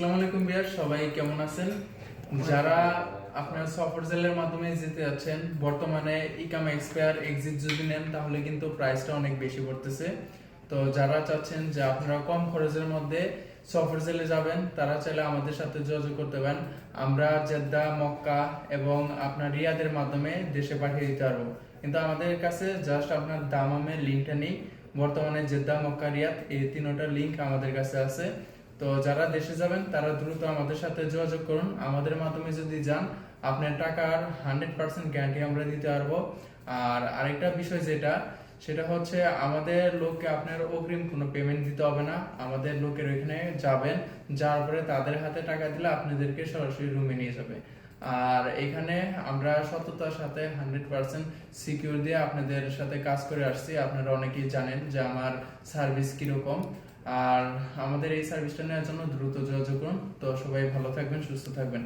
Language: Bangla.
আসসালামু আলাইকুম বিয়ার সবাই কেমন আছেন? যারা আপনার সফর জেলের মাধ্যমে যেতে যাচ্ছেন বর্তমানে ইকাম এক্সপায়ার এক্সিট যদি নেন তাহলে কিন্তু প্রাইসটা অনেক বেশি পড়তেছে। তো যারা চাচ্ছেন যে আপনারা কম খরচের মধ্যে সফর জেলে যাবেন তারা চাইলে আমাদের সাথে যোগাযোগ করতে পারেন। আমরা জেদ্দা মক্কা এবং আপনার রিয়াদের মাধ্যমে দেশে পাঠিয়ে দিতে পারব। কিন্তু আমাদের কাছে জাস্ট আপনার দামামের লিঙ্কটা নেই। বর্তমানে জেদ্দা মক্কা রিয়াদ এই তিনটা লিঙ্ক আমাদের কাছে আছে। তো যারা দেশে যাবেন, তারা দ্রুত আমাদের সাথে যোগাযোগ করুন। আমাদের মাধ্যমে যদি যান, আপনার টাকার হান্ড্রেড পার্সেন্ট গ্যারান্টি আমরা দিতে পারব। আর আরেকটা বিষয় যেটা, সেটা হচ্ছে আমাদের লোককে আপনার অগ্রিম কোনো পেমেন্ট দিতে হবে না। আমাদের লোকের ওইখানে যাবেন, যাওয়ার পরে তাদের হাতে টাকা দিলে আপনাদেরকে সরাসরি রুমে নিয়ে যাবে। আর এখানে আমরা সততার সাথে হান্ড্রেড পার্সেন্ট সিকিউর দিয়ে আপনাদের সাথে কাজ করে আসছি। আপনারা অনেকেই জানেন যে আমার সার্ভিস কীরকম। আর আমাদের এই সার্ভিসটা নেওয়ার জন্য দ্রুত যোগাযোগ করুন। তো সবাই ভালো থাকবেন, সুস্থ থাকবেন।